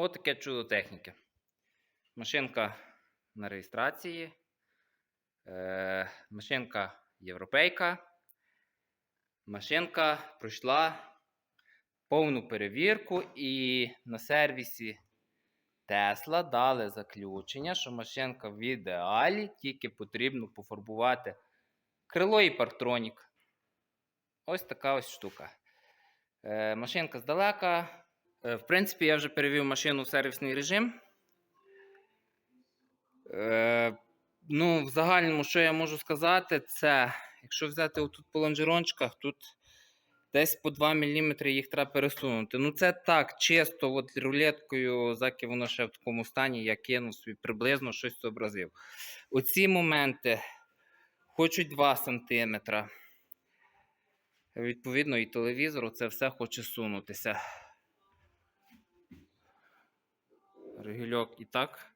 Отаке чудо техніки. Машинка на реєстрації. Е, машинка європейка. Машинка пройшла повну перевірку і на сервісі Тесла дали заключення, що машинка в ідеалі, тільки потрібно пофарбувати крило і партронік. Ось така ось штука. Е, машинка здалека. Е, в принципі, я вже перевів машину в сервісний режим. Е, ну, в загальному, що я можу сказати, це якщо взяти отут по лонжерончиках, тут десь по 2 мм їх треба пересунути. Ну, це так, чисто, от рулеткою, заки воно ще в такому стані, я кинув собі приблизно щось зобразив. Оці моменти хочуть 2 см. Відповідно, і телевізору це все хоче сунутися. Регульок і так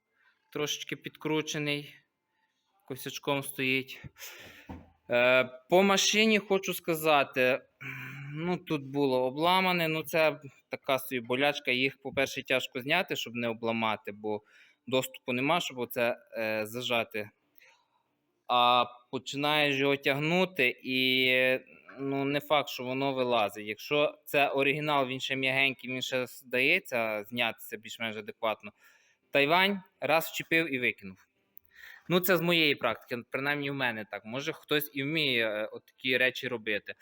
трошечки підкручений, косячком стоїть. Е, по машині хочу сказати, ну тут було обламане, ну це така собі болячка, їх, по-перше, тяжко зняти, щоб не обламати, бо доступу нема, щоб оце е, зажати. А починаєш його тягнути, і ну, не факт, що воно вилазить. Якщо це оригінал, він ще м'ягенький, він ще здається знятися більш-менш адекватно. Тайвань раз вчепив і викинув. Ну, це з моєї практики, принаймні в мене так. Може хтось і вміє е, такі речі робити.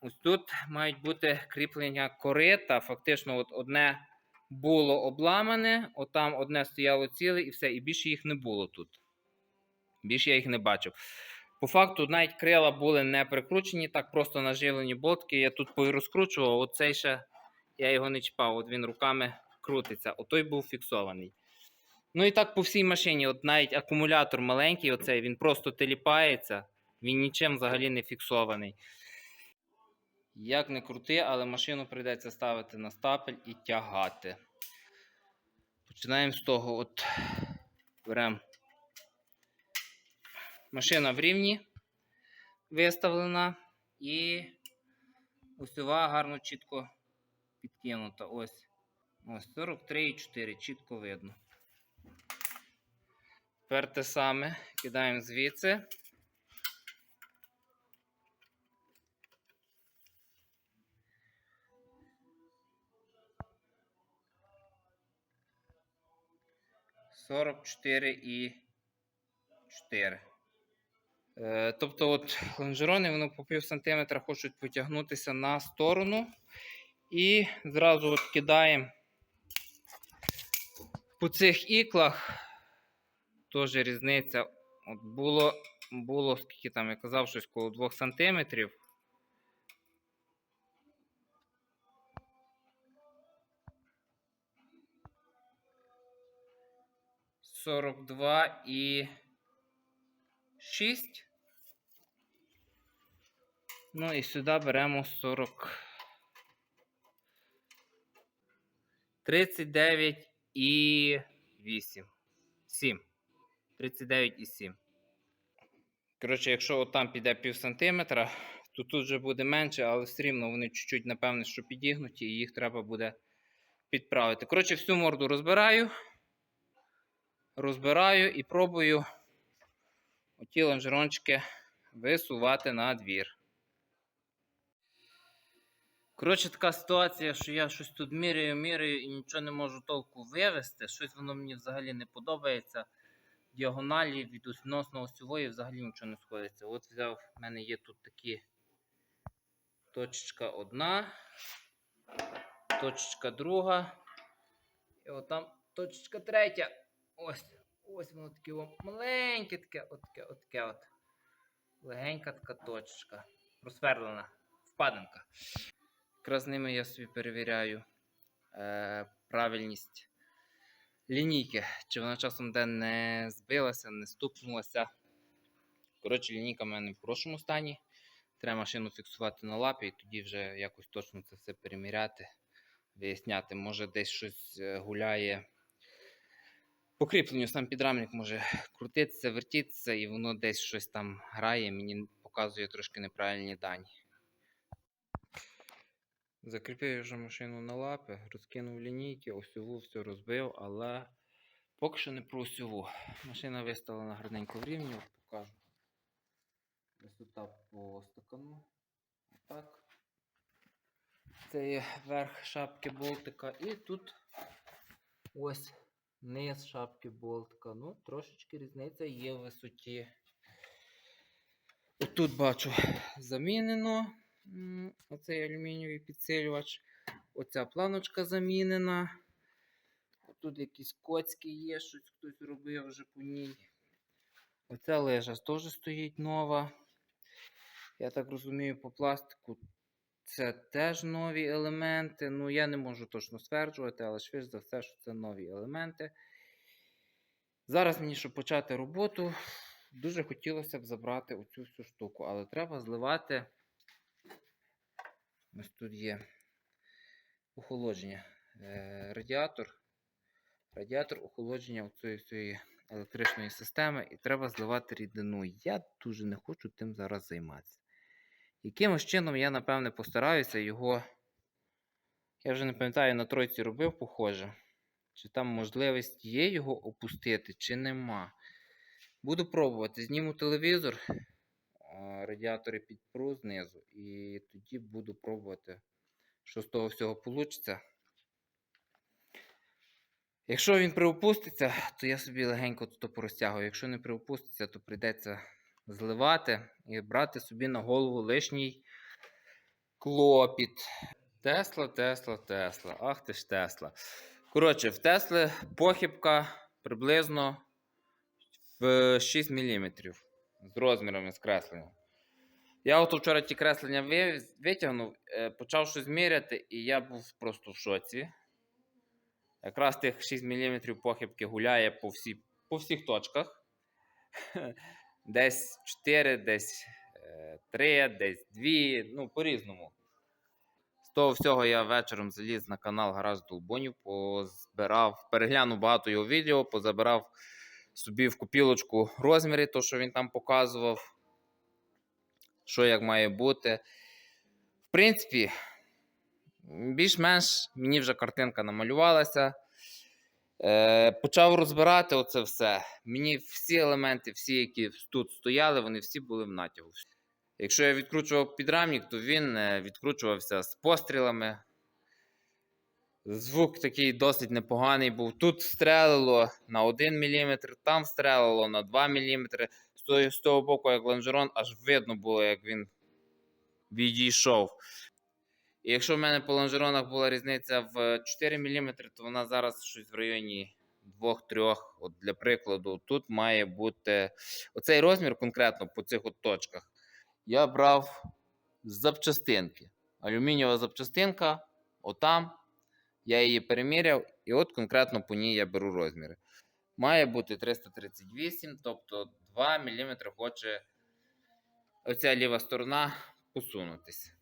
Ось тут мають бути кріплення корита. Фактично, от одне було обламане, отам одне стояло ціле і все, і більше їх не було тут. Більше я їх не бачив. По факту, навіть крила були не прикручені, так просто наживлені болтки. Я тут розкручував, оцей ще я його не чіпав, от він руками крутиться. Отой був фіксований. Ну і так по всій машині, от навіть акумулятор маленький, оцей, він просто теліпається, він нічим взагалі не фіксований. Як не крути, але машину прийдеться ставити на стапель і тягати. Починаємо з того, от беремо. Машина в рівні виставлена і усова гарно чітко підкинута. Ось. Ось 43,4, чітко видно. Тепер те саме кидаємо звідси. Сорок чотири і чотири. Е, тобто, от лонжерони воно по пів сантиметра хочуть потягнутися на сторону. І зразу от кидаємо по цих іклах теж різниця. От було, було, скільки там я казав, щось коло 2 сантиметрів. Сорок два і шість. Ну і сюди беремо сорок. 39 і 8. 7. 39 і 7. Коротше, якщо там піде пів сантиметра, то тут вже буде менше, але все рівно вони чуть-чуть, напевне, що підігнуті, і їх треба буде підправити. Коротше, всю морду розбираю. Розбираю і пробую оті лонжерончики висувати на двір. Коротше, така ситуація, що я щось тут міряю, міряю і нічого не можу толку вивести. Щось воно мені взагалі не подобається. Діагоналі від відносно осьової взагалі нічого не сходиться. От взяв, в мене є тут такі точечка одна, точечка друга. І от там точечка третя. Ось ось воно таке маленьке таке, от таке, от. Легенька така точечка. Розсверлена. Впадинка. Якраз ними я собі перевіряю е, правильність лінійки, чи вона часом де не збилася, не стукнулася. Коротше, лінійка в мене в хорошому стані. Треба машину фіксувати на лапі і тоді вже якось точно це все переміряти, виясняти. Може десь щось е, гуляє. По кріпленню сам підрамник може крутитися, вертітися, і воно десь щось там грає, мені показує трошки неправильні дані. Закріпив вже машину на лапи, розкинув лінійки, осьову все розбив, але поки що не про осьову. Машина виставлена гарненько в рівні, покажу. Висота по стакану. Отак. Це є верх шапки болтика. І тут ось низ шапки болтика. Ну, трошечки різниця є в висоті. Отут бачу замінено оцей алюмінієвий підсилювач. Оця планочка замінена. Тут якісь коцькі є, щось хтось робив вже по ній. Оця лежа теж стоїть нова. Я так розумію, по пластику це теж нові елементи. Ну, я не можу точно стверджувати, але швидше за все, що це нові елементи. Зараз мені, щоб почати роботу, дуже хотілося б забрати оцю всю штуку, але треба зливати. Ось тут є охолодження. Е, радіатор. Радіатор охолодження цієї всієї електричної системи, і треба зливати рідину. Я дуже не хочу тим зараз займатися. Якимось чином я, напевне, постараюся його. Я вже не пам'ятаю, на тройці робив, похоже. Чи там можливість є його опустити, чи нема. Буду пробувати. Зніму телевізор, радіатори підпру знизу, і тоді буду пробувати, що з того всього вийде. Якщо він приопуститься, то я собі легенько тут порозтягую. Якщо не приопуститься, то прийдеться зливати і брати собі на голову лишній клопіт. Тесла, Тесла, Тесла. Ах ти ж Тесла. Коротше, в Тесли похибка приблизно в 6 мм з розмірами скреслення. Я от вчора ті креслення витягнув, е, почав щось міряти, і я був просто в шоці. Якраз тих 6 мм похибки гуляє по, всі, по всіх точках. Десь 4, десь 3, десь 2, ну, по-різному. З того всього я вечором заліз на канал Гараж Долбонів, позбирав, переглянув багато його відео, позабирав собі в копілочку розміри, то, що він там показував, що як має бути. В принципі, більш-менш мені вже картинка намалювалася. Е, почав розбирати оце все. Мені всі елементи, всі, які тут стояли, вони всі були в натягу. Якщо я відкручував підрамник, то він е, відкручувався з пострілами. Звук такий досить непоганий був. Тут стрелило на 1 мм, там стрелило на 2 мм. З того, з того боку, як лонжерон, аж видно було, як він відійшов. І якщо в мене по лонжеронах була різниця в 4 мм, то вона зараз щось в районі 2-3. От Для прикладу, тут має бути оцей розмір конкретно по цих от точках. Я брав запчастинки. Алюмінієва запчастинка, отам. Я її переміряв, і от конкретно по ній я беру розміри. Має бути 338, тобто 2 мм хоче оця ліва сторона посунутися.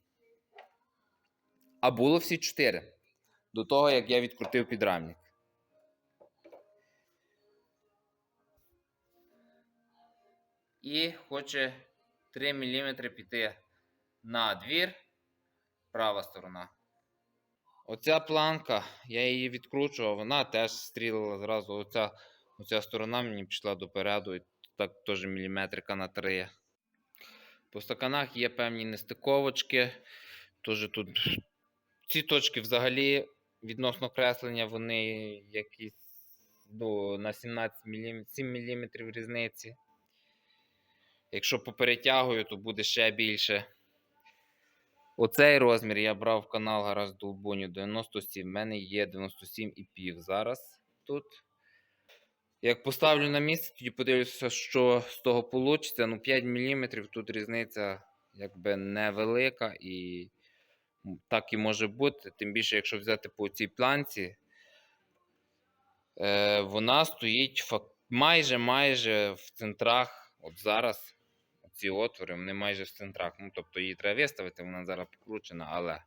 А було всі 4. До того, як я відкрутив підрамник. І хоче 3 мм піти на двір. Права сторона. Оця планка, я її відкручував, вона теж стрілила зразу. Оця, оця сторона мені пішла допереду, і так теж міліметрика на 3. По стаканах є певні нестиковочки. Тож тут ці точки взагалі відносно креслення, вони якісь ну, на 17 мм, 7 мм різниці. Якщо поперетягую, то буде ще більше. Оцей розмір я брав в канал Гараж Долбоню 97. В мене є 97,5 зараз тут. Як поставлю на місце, тоді подивлюся, що з того вийде. Ну, 5 мм тут різниця якби невелика і так і може бути. Тим більше, якщо взяти по цій планці, е, вона стоїть майже майже в центрах. От зараз ці отвори, вони майже в центрах. Ну, тобто її треба виставити, вона зараз покручена, але.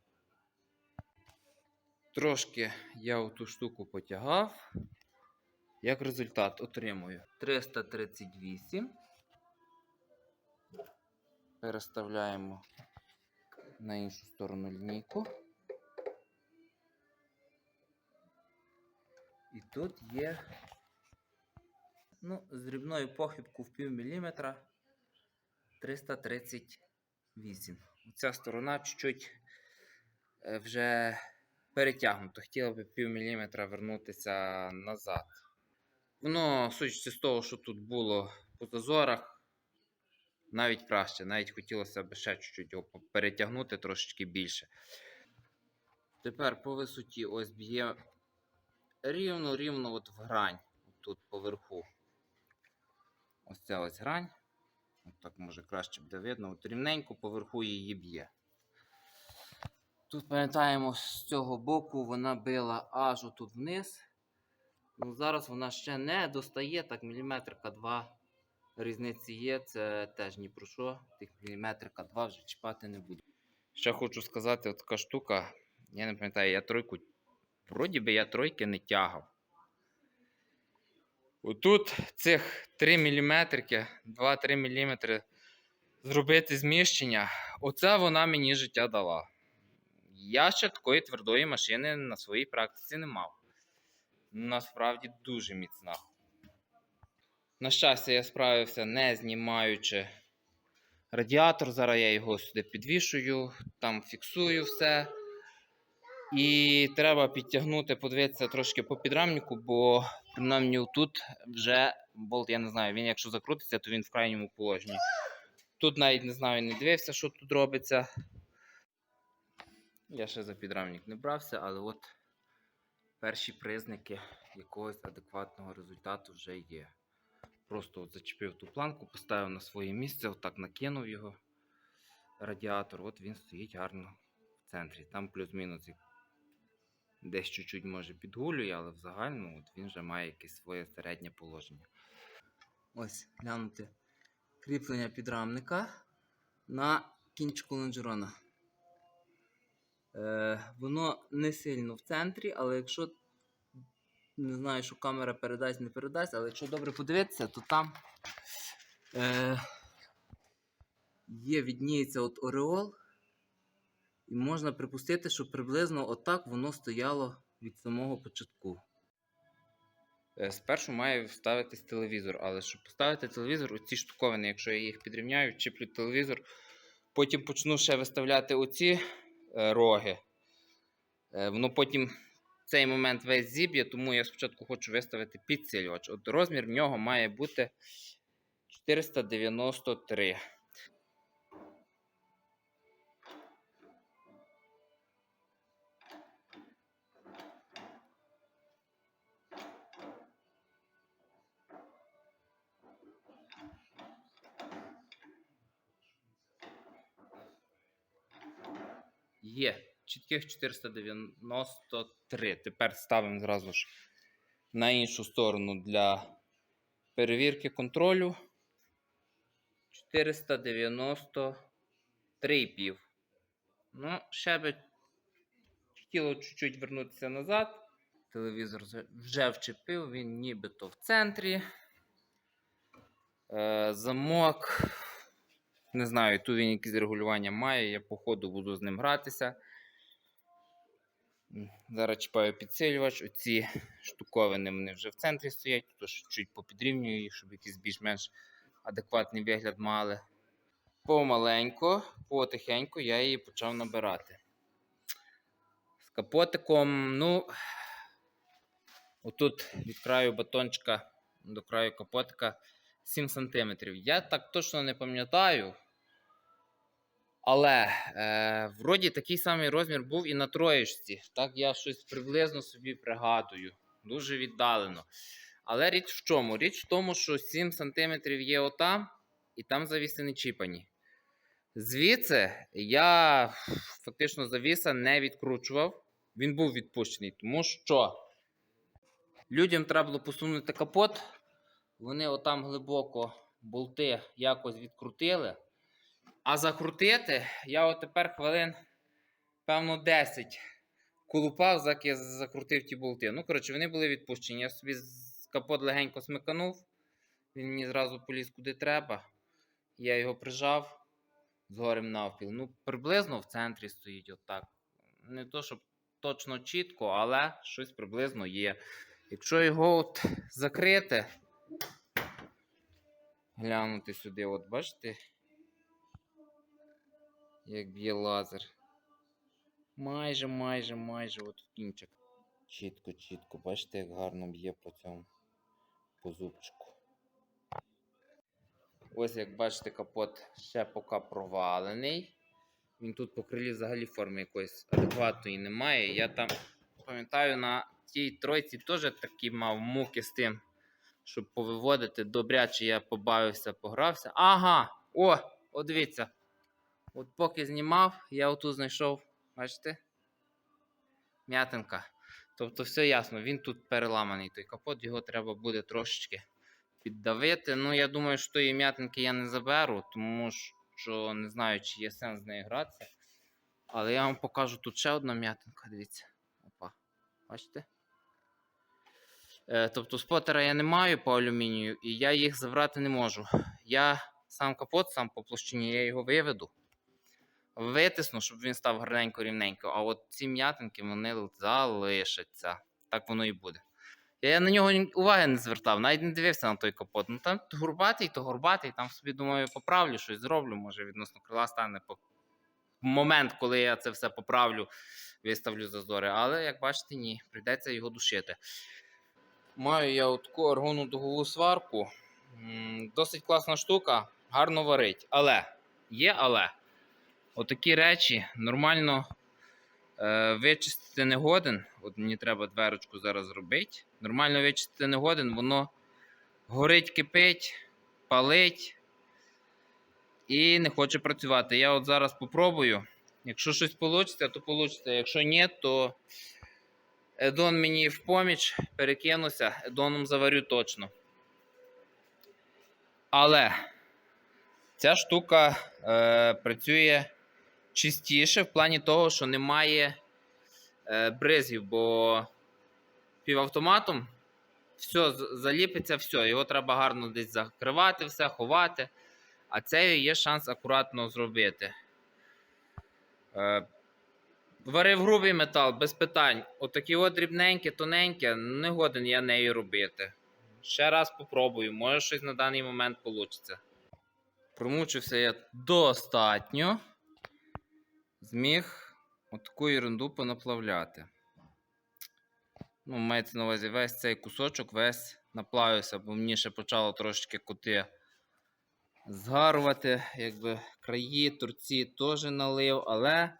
Трошки я оту штуку потягав. Як результат отримую 338. Переставляємо на іншу сторону лінійку. І тут є ну, з дрібною похибку в пів міліметра 338. Оця сторона чуть-чуть е, вже перетягнута, Хотіла б пів міліметра вернутися назад. Воно сучиться з того, що тут було по зазорах навіть краще. Навіть хотілося б ще чуть-чуть його перетягнути трошечки більше. Тепер по висоті ось б'є рівно-рівно от в грань. Тут поверху. Ось ця ось грань. От так може краще буде видно. От рівненько поверху її б'є. Тут пам'ятаємо, з цього боку вона била аж отут вниз. Ну, зараз вона ще не достає, так міліметрика 2 різниці є, це теж ні про що. Тих міліметрика 2 вже чіпати не буде. Ще хочу сказати, от така штука. Я не пам'ятаю, я тройку. Вроді би я тройки не тягав. Отут цих 3 мм, 2-3 мм зробити зміщення. Оце вона мені життя дала. Я ще такої твердої машини на своїй практиці не мав. Насправді дуже міцна. На щастя, я справився не знімаючи радіатор. Зараз я його сюди підвішую, там фіксую все. І треба підтягнути, подивитися трошки по підрамнику, бо принаймні тут вже болт, я не знаю, він якщо закрутиться, то він в крайньому положенні. Тут навіть не знаю, не дивився, що тут робиться. Я ще за підрамник не брався, але от перші признаки якогось адекватного результату вже є. Просто от зачепив ту планку, поставив на своє місце, отак накинув його радіатор. От він стоїть гарно в центрі. Там плюс-мінус десь чуть-чуть може підгулює, але в загальному от він вже має якесь своє середнє положення. Ось глянути кріплення підрамника на кінчику лонжерона. Е, воно не сильно в центрі, але якщо не знаю, що камера передасть, не передасть, але якщо добре подивитися, то там е, є, відніється от ореол, і можна припустити, що приблизно отак воно стояло від самого початку. Е, Спершу має вставитись телевізор, але щоб поставити телевізор, оці штуковини, якщо я їх підрівняю, чіплю телевізор, потім почну ще виставляти оці е, роги. Е, воно потім цей момент весь зіб'є, тому я спочатку хочу виставити підсилювач. От розмір в нього має бути 493. Є чітких 493. Тепер ставимо зразу ж на іншу сторону для перевірки контролю. 493,5. Ну, ще би хотіло чуть-чуть вернутися назад. Телевізор вже вчепив, він нібито в центрі. Е, замок. Не знаю, тут він якісь регулювання має, я по ходу буду з ним гратися. Зараз чіпаю підсилювач. Оці штуковини вони вже в центрі стоять, тож чуть попідрівнюю їх, щоб якийсь більш-менш адекватний вигляд мали. Помаленько, потихеньку я її почав набирати. З капотиком, ну, отут від краю батончика до краю капотика 7 см. Я так точно не пам'ятаю. Але е, вроді такий самий розмір був і на троєчці. Так я щось приблизно собі пригадую. Дуже віддалено. Але річ в чому? Річ в тому, що 7 см є отам, і там завіси не чіпані. Звідси я фактично завіса не відкручував. Він був відпущений, тому що людям треба було посунути капот. Вони отам глибоко болти якось відкрутили. А закрутити я от тепер хвилин, певно, 10 колупав, я закрутив ті болти. Ну, коротше, вони були відпущені. Я собі капот легенько смиканув. Він мені зразу поліз куди треба. Я його прижав згорем навпіл. Ну, приблизно в центрі стоїть отак. Не то, щоб точно чітко, але щось приблизно є. Якщо його от закрити, глянути сюди, от бачите, як б'є лазер. Майже, майже, майже от в кінчик. Чітко, чітко, бачите, як гарно б'є по цьому по зубчику. Ось як бачите, капот ще поки провалений. Він тут по крилі взагалі форми якоїсь адекватної немає. Я там пам'ятаю, на тій тройці теж такі мав муки з тим, щоб повиводити. Добряче я побавився, погрався. Ага! О! О, дивіться. От поки знімав, я отут знайшов, бачите? М'ятинка. Тобто все ясно, він тут переламаний. Той капот, його треба буде трошечки піддавити. Ну, я думаю, що тої м'ятинки я не заберу, тому що не знаю, чи є сенс з нею гратися. Але я вам покажу тут ще одна м'ятинка, дивіться. Опа. Бачите? Е, тобто спотера я не маю по алюмінію, і я їх забрати не можу. Я сам капот, сам по площині, я його виведу. Витисну, щоб він став гарненько рівненько. А от ці м'ятинки вони залишаться. Так воно і буде. Я на нього уваги не звертав, навіть не дивився на той капот. Ну там горбатий, то горбатий, там собі думаю, поправлю, щось зроблю, може відносно крила стане по момент, коли я це все поправлю, виставлю зазори. Але, як бачите, ні, прийдеться його душити. Маю я таку аргону дугову сварку. Досить класна штука, гарно варить. Але є але. Отакі речі нормально е, вичистити не годен. От мені треба дверочку зараз зробити. Нормально вичистити не годен, воно горить, кипить, палить і не хоче працювати. Я от зараз попробую. Якщо щось вийде, то вийде. Якщо ні, то Едон мені в поміч перекинуся, едоном заварю точно. Але ця штука е, працює чистіше в плані того, що немає е, бризів, бо півавтоматом все заліпиться, все, його треба гарно десь закривати, все, ховати. А це є шанс акуратно зробити. Е, Варив грубий метал, без питань. Отакі от дрібненьке, тоненьке, не годен я нею робити. Ще раз попробую, може щось на даний момент вийде. Промучився я достатньо. Зміг отаку ерунду понаплавляти. Ну, мається на увазі весь цей кусочок весь наплавився, бо мені ще почало трошечки кути згарувати. Якби краї, торці теж налив, але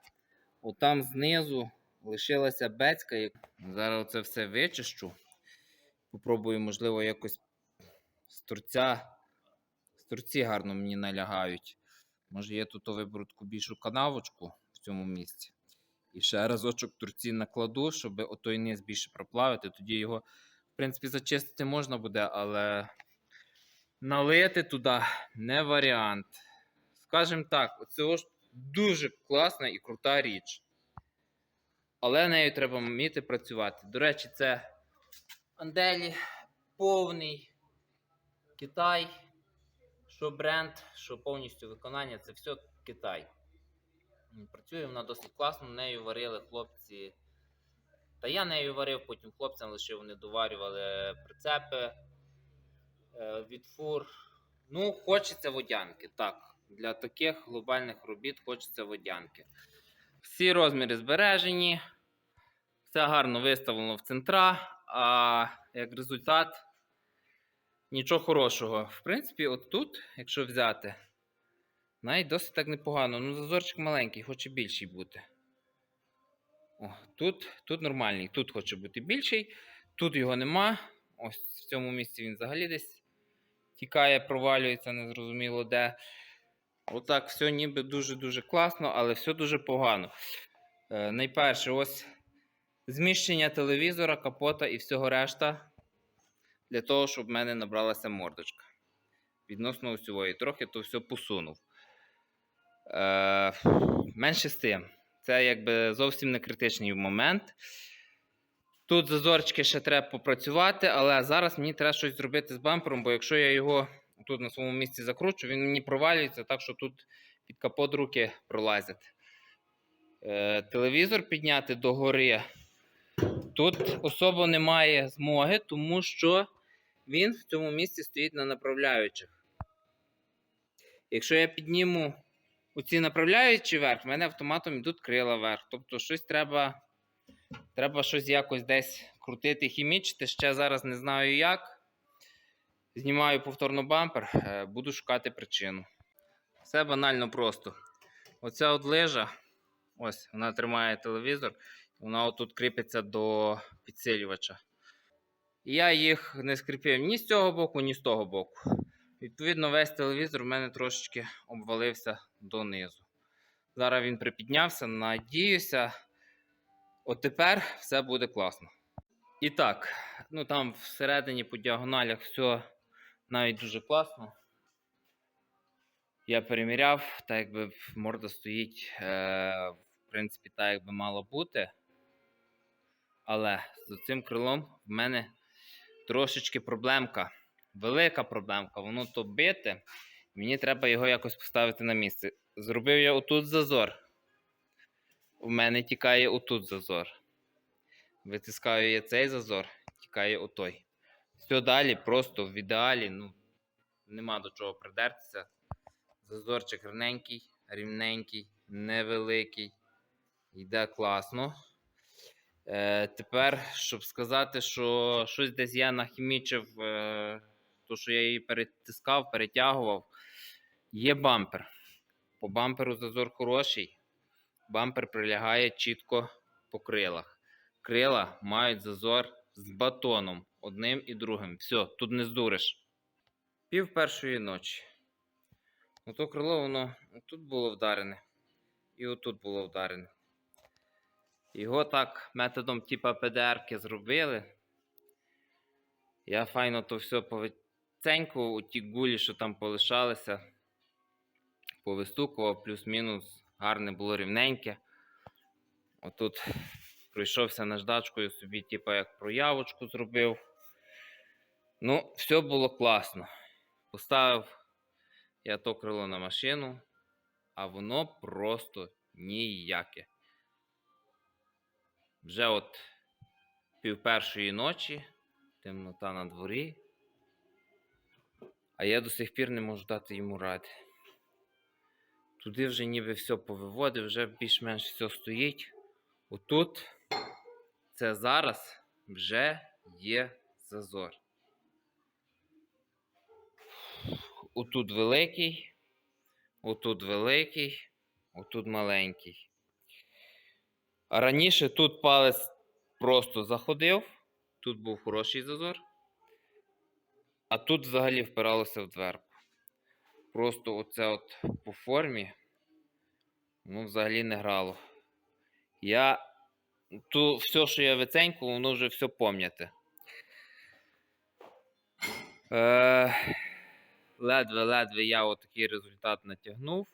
отам знизу лишилася бецька. Зараз це все вичищу. Попробую, можливо, якось з торця. З торці гарно мені налягають. Може, я тут виберу таку більшу канавочку цьому місці. І ще разочок турці накладу, щоб отой низ більше проплавити. Тоді його, в принципі, зачистити можна буде, але налити туди не варіант. Скажімо так, оце ж дуже класна і крута річ. Але нею треба вміти працювати. До речі, це Анделі повний Китай. Що бренд, що повністю виконання, це все Китай. Працює вона досить класно, нею варили хлопці. Та я нею варив, потім хлопцям лише вони доварювали прицепи е, від фур. Ну, хочеться водянки. Так. Для таких глобальних робіт хочеться водянки. Всі розміри збережені, все гарно виставлено в центра, а як результат нічого хорошого. В принципі, от тут, якщо взяти, навіть досить так непогано. Ну, зазорчик маленький, хоче більший бути. О, тут, тут нормальний, тут хоче бути більший, тут його нема. Ось в цьому місці він взагалі десь тікає, провалюється, незрозуміло де. Отак, все ніби дуже-дуже класно, але все дуже погано. Е, найперше, ось зміщення телевізора, капота і всього решта для того, щоб в мене набралася мордочка. Відносно усього. І трохи то все посунув. Е, менше з тим. Це якби зовсім не критичний момент. Тут зазорчики ще треба попрацювати, але зараз мені треба щось зробити з бампером, бо якщо я його тут на своєму місці закручу, він мені провалюється, так що тут під капот руки пролазять. Е, телевізор підняти догори Тут особо немає змоги, тому що він в цьому місці стоїть на направляючих. Якщо я підніму оці направляючі вверх, в мене автоматом йдуть крила вверх. Тобто щось треба, треба щось якось десь крутити, хімічити. Ще зараз не знаю як. Знімаю повторно бампер, е, буду шукати причину. Все банально просто. Оця от лижа, ось вона тримає телевізор, вона отут кріпиться до підсилювача. Я їх не скріпив ні з цього боку, ні з того боку. Відповідно, весь телевізор в мене трошечки обвалився донизу. Зараз він припіднявся, надіюся, от тепер все буде класно. І так, ну там всередині по діагоналях все навіть дуже класно. Я переміряв, так якби морда стоїть, е, в принципі, так якби мало бути. Але з цим крилом в мене трошечки проблемка. Велика проблемка. Воно то бите. Мені треба його якось поставити на місце. Зробив я отут зазор. У мене тікає отут зазор. Витискаю я цей зазор, тікає отой. Все далі просто в ідеалі, ну, нема до чого придертися. Зазорчик рівненький, рівненький, невеликий. Йде класно. Е, тепер, щоб сказати, що щось десь я нахімічив, е, то що я її перетискав, перетягував. Є бампер. По бамперу зазор хороший. Бампер прилягає чітко по крилах. Крила мають зазор з батоном одним і другим. Все, тут не здуриш. Пів першої ночі. Ото крило воно тут було вдарене. І отут було вдарене. Його так методом типа ПДРки зробили. Я файно то все повиценькував, ті гулі, що там полишалися, повистукував, плюс-мінус, гарне було рівненьке. Отут пройшовся наждачкою собі, типа як проявочку зробив. Ну, все було класно. Поставив я то крило на машину, а воно просто ніяке. Вже от пів першої ночі, темнота на дворі, а я до сих пір не можу дати йому ради. Туди вже ніби все повиводив, вже більш-менш все стоїть. Отут це зараз вже є зазор. Отут великий, отут великий, отут маленький. А раніше тут палець просто заходив, тут був хороший зазор, а тут взагалі впиралося в дверку. Просто оце от по формі, ну, взагалі не грало. Я ту, все, що я виценьку, воно вже все помняте. Ледве-ледве я отакий результат натягнув.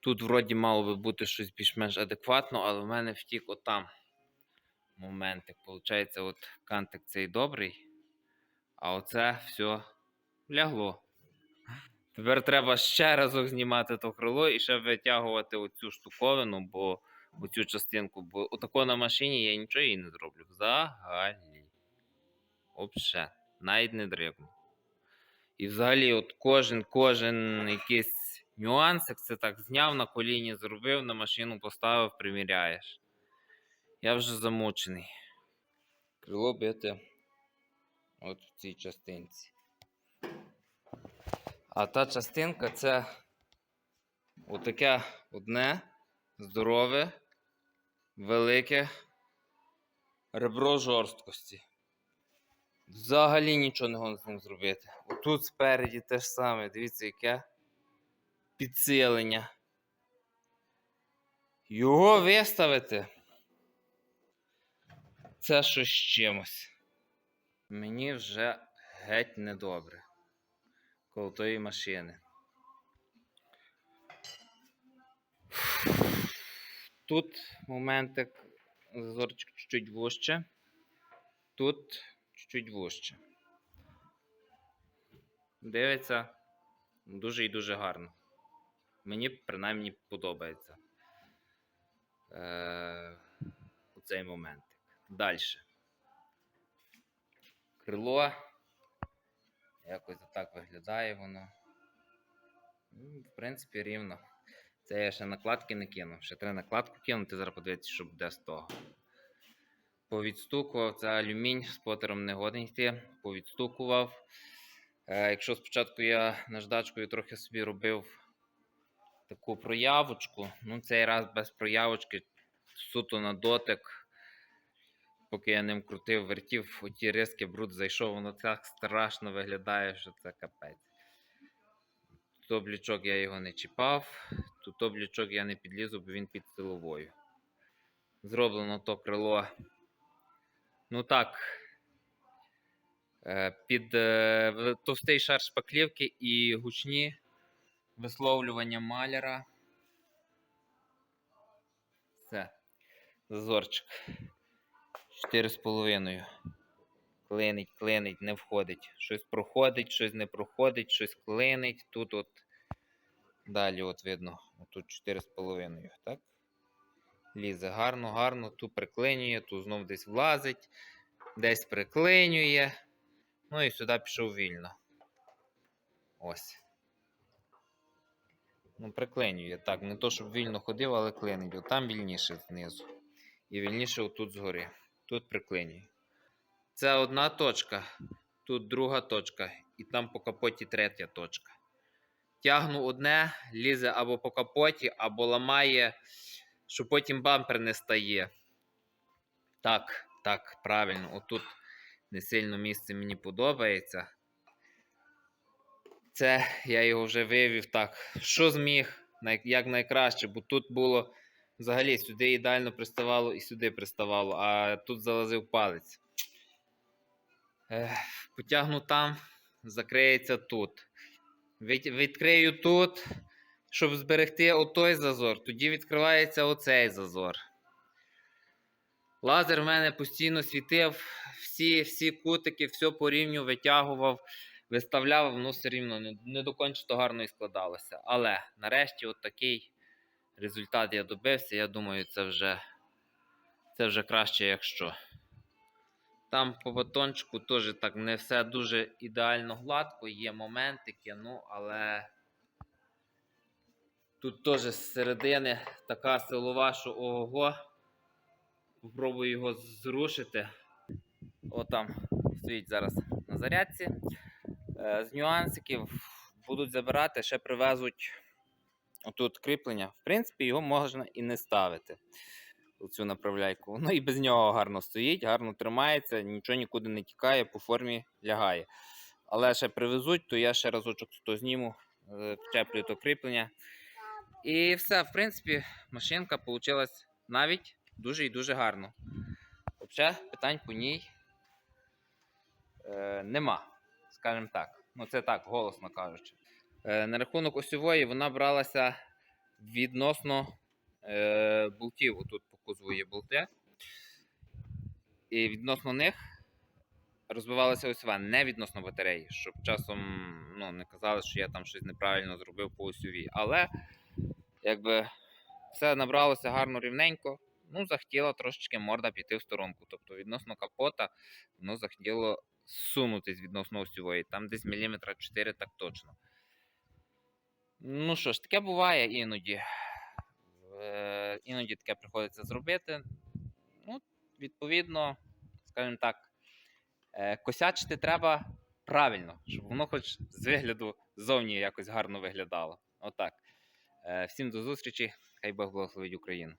Тут вроді мало би бути щось більш-менш адекватно, але в мене втік отам моментик. Получається, от кантик цей добрий, а оце все лягло. Тепер треба ще разок знімати то крило і ще витягувати оцю штуковину, бо оцю частинку, бо отако на машині я нічого їй не зроблю. Взагалі. Взагалі. Навіть не дрібно. І взагалі, от кожен, кожен якийсь нюансик, це так зняв на коліні, зробив, на машину поставив, приміряєш. Я вже замучений. Крило бити от в цій частинці. А та частинка це отаке одне здорове, велике ребро жорсткості. Взагалі нічого не можна з ним зробити. Отут спереді те ж саме, дивіться, яке підсилення. Його виставити. Це щось з чимось. Мені вже геть недобре. Коло тої машини. Тут моментик зазорчик чуть-чуть вужче. Тут чуть вужче. Дивиться дуже і дуже гарно. Мені принаймні подобається. Е, цей момент. Далі. Крило. Якось так виглядає воно. Ну, В принципі, рівно. Це я ще накладки не кинув. Ще треба накладку кинути, зараз подивитися, що буде з того. Повідстукував, це алюмінь, з потером не годен йти. Повідстукував. Е, якщо спочатку я наждачкою трохи собі робив таку проявочку, ну цей раз без проявочки, суто на дотик. Поки я ним крутив, вертів, оті риски бруд зайшов, воно так страшно виглядає, що це капець. Тут облічок я його не чіпав, тут облічок я не підлізу, бо він під силовою. Зроблено то крило. Ну так. е, Під е, товстий шар шпаклівки і гучні висловлювання маляра. Все. Зазорчик. 4,5. Клинить, клинить, не входить. Щось проходить, щось не проходить, щось клинить. Тут от далі от видно. Тут 4,5, так? Лізе гарно, гарно, тут приклинює, тут знов десь влазить, десь приклинює. Ну і сюди пішов вільно. Ось. Ну, приклинює. Так, не то, щоб вільно ходив, але клинить. От там вільніше знизу. І вільніше отут згори. Тут приклинює. Це одна точка, тут друга точка, і там по капоті третя точка. Тягну одне, лізе або по капоті, або ламає, що потім бампер не стає. Так, так, правильно. Отут не сильно місце мені подобається. Це я його вже вивів так. Що зміг, як найкраще, бо тут було взагалі сюди ідеально приставало і сюди приставало, а тут залазив палець. Ех, потягну там, закриється тут. Від, відкрию тут, щоб зберегти отой зазор. Тоді відкривається оцей зазор. Лазер в мене постійно світив, всі, всі кутики, все по рівню витягував, виставляв, воно все рівно не, не до конче гарно і складалося. Але нарешті от такий результат я добився. Я думаю, це вже, це вже краще, якщо. Там по батончику теж так не все дуже ідеально гладко, є моментики, ну, але тут теж з середини така силова, що ого. Попробую його зрушити. О, там стоїть зараз на зарядці. Е, З нюансиків будуть забирати, ще привезуть отут кріплення. В принципі, його можна і не ставити. Цю направляйку. Воно і без нього гарно стоїть, гарно тримається, нічого нікуди не тікає, по формі лягає. Але ще привезуть, то я ще разочок то зніму, е, вчеплю то кріплення. І все, в принципі, машинка вийшла навіть дуже і дуже гарно. Взагалі, питань по ній е, нема, скажімо так. Ну, це так, голосно кажучи. Е, на рахунок осьової вона бралася відносно е, болтів. Отут по кузову є болти. І відносно них розбивалася осьова, не відносно батареї, щоб часом ну, не казали, що я там щось неправильно зробив по осьовій. Але якби все набралося гарно рівненько. Ну, захотіла трошечки морда піти в сторонку. Тобто відносно капота, воно захотіло сунутись відносно осьової. Там десь міліметра 4 так точно. Ну що ж, таке буває іноді. Е, іноді таке приходиться зробити. Ну, відповідно, скажімо так, е, косячити треба правильно, щоб воно хоч з вигляду зовні якось гарно виглядало. Отак. Е, всім до зустрічі. Хай Бог благословить Україну.